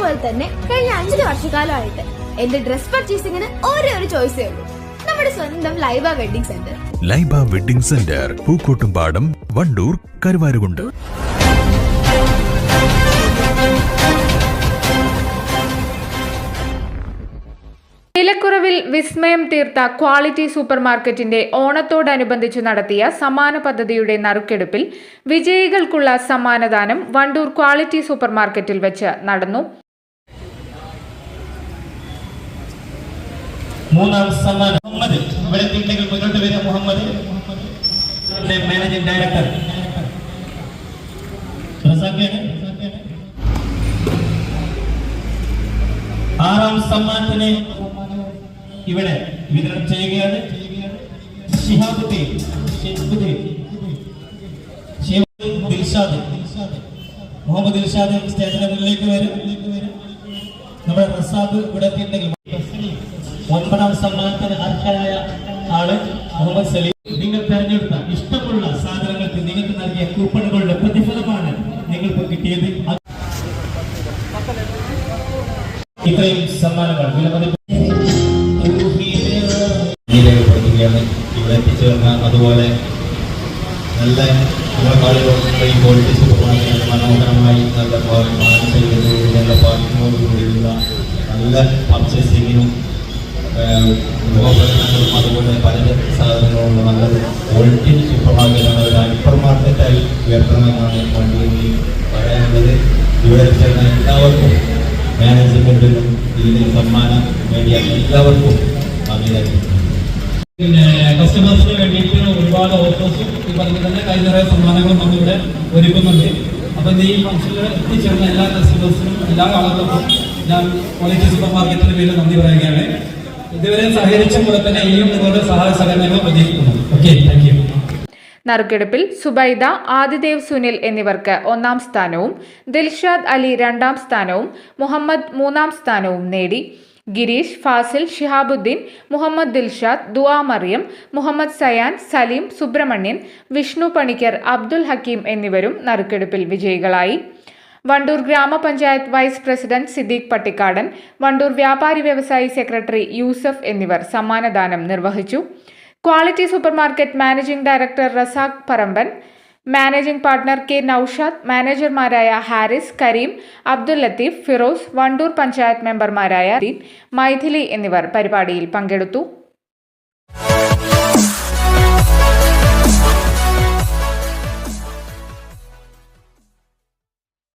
പോലെ തന്നെ കഴിഞ്ഞ അഞ്ചു വർഷക്കാലമായിട്ട് എന്റെ ഡ്രസ് പർച്ചേസിംഗിന് ഒരേ ഒരു ചോയ്സേ ഉള്ളൂ. നമ്മുടെ സ്വന്തം Laiba wedding centre Laiba wedding centre Pookkottumpadam Wandoor Karuvarakundu. വിലക്കുറവിൽ വിസ്മയം തീർത്ത ക്വാളിറ്റി സൂപ്പർ മാർക്കറ്റിന്റെ ഓണത്തോടനുബന്ധിച്ച് നടത്തിയ സമ്മാന പദ്ധതിയുടെ നറുക്കെടുപ്പിൽ വിജയികൾക്കുള്ള സമ്മാനദാനം വണ്ടൂർ ക്വാളിറ്റി സൂപ്പർ മാർക്കറ്റിൽ വെച്ച് നടന്നു മൂന്നാം സമ്മാനം. മുഹമ്മദ് എത്തിയിട്ടുണ്ടെങ്കിൽ മുന്നോട്ട് വരിക. Muhammad managing director. ആറാം സമ്മാനത്തിന് ഇവിടെ വിതരണം ചെയ്യുകയാണ്. മുഹമ്മദ് ദിൽഷാദ് സ്റ്റേജിന്റെ മുന്നിലേക്ക് വരും. നമ്മുടെ റസാബ് ഇവിടെ എത്തിയിട്ടുണ്ടെങ്കിൽ ഒൻപതാം സമ്മാനത്തിന് അർഹനായ ആൾ മുഹമ്മദ് സലീം. നിങ്ങൾ തെരഞ്ഞെടുത്ത ഇഷ്ടമുള്ള സാധനങ്ങൾക്ക് നിങ്ങൾക്ക് നൽകിയ കൂപ്പണുകളുടെ പ്രതിഫലമാണ് നിങ്ങൾക്ക് കിട്ടിയത്. ഇത്രയും സമ്മാനങ്ങൾ വിലമതിപ്പ്. രേഖപ്പെടുത്തുകയാണ് ഇവിടെ എത്തിച്ചേർന്ന അതുപോലെ നല്ല മനോഹരമായി നല്ല നല്ല പാർക്കിങ്ങോടുകൂടിയുള്ള നല്ല പർച്ചേസിങ്ങിനും ഉപകരണങ്ങളും അതുപോലെ പല സാധനങ്ങളുള്ള നല്ലൊരു ക്വാളിറ്റി സൂപ്പർ മാർക്കറ്റാണ് ഒരു ഹൈപ്പർ മാർക്കറ്റായി ഉയർത്തണമെന്നാണ് വണ്ടിയിൽ പറയാനുള്ളത്. ഇവിടെ ചേർന്ന എല്ലാവർക്കും മാനേജ്മെന്റിനും ഇതിന് സമ്മാനം വേണ്ടിയ എല്ലാവർക്കും അഭിനന്ദിക്കുന്നു പിന്നെ കസ്റ്റമേഴ്സിന് വേണ്ടിയിട്ട് ഒരുപാട് ഓഫേഴ്സും ഈ പറഞ്ഞ തന്നെ കൈ നിറയെ സമ്മാനങ്ങളും നമ്മളിവിടെ ഒരുക്കുന്നുണ്ട്. അപ്പം ഈ ഫംഗ്ഷനിൽ എത്തിച്ചേർന്ന എല്ലാ കസ്റ്റമേഴ്സിനും എല്ലാ ആളുകൾക്കും ഞാൻ ക്വാളിറ്റി സൂപ്പർ മാർക്കറ്റിന് പേരിൽ നന്ദി പറയുകയാണ്. സഹകരിച്ച നറുക്കെടുപ്പിൽ സുബൈദ ആദിദേവ് സുനിൽ എന്നിവർക്ക് ഒന്നാം സ്ഥാനവും ദിൽഷാദ് അലി രണ്ടാം സ്ഥാനവും മുഹമ്മദ് മൂന്നാം സ്ഥാനവും നേടി. ഗിരീഷ് ഫാസിൽ ഷിഹാബുദ്ദീൻ മുഹമ്മദ് ദിൽഷാദ് ദുആ മറിയം മുഹമ്മദ് സയാൻ സലീം സുബ്രഹ്മണ്യൻ വിഷ്ണു പണിക്കർ അബ്ദുൽ ഹക്കീം എന്നിവരും നറുക്കെടുപ്പിൽ വിജയികളായി. വണ്ടൂർ ഗ്രാമപഞ്ചായത്ത് വൈസ് പ്രസിഡന്റ് സിദ്ദീഖ് പട്ടിക്കാടൻ വണ്ടൂർ വ്യാപാരി വ്യവസായി സെക്രട്ടറി യൂസഫ് എന്നിവർ സമ്മാനദാനം നിർവഹിച്ചു. Quality supermarket managing director Razak Paramban managing partner K Noushad മാനേജർമാരായ Haris Kareem Abdul Latheef Firoz Wandoor panchayat മെമ്പർമാരായ മൈഥിലി എന്നിവർ പരിപാടിയിൽ പങ്കെടുത്തു.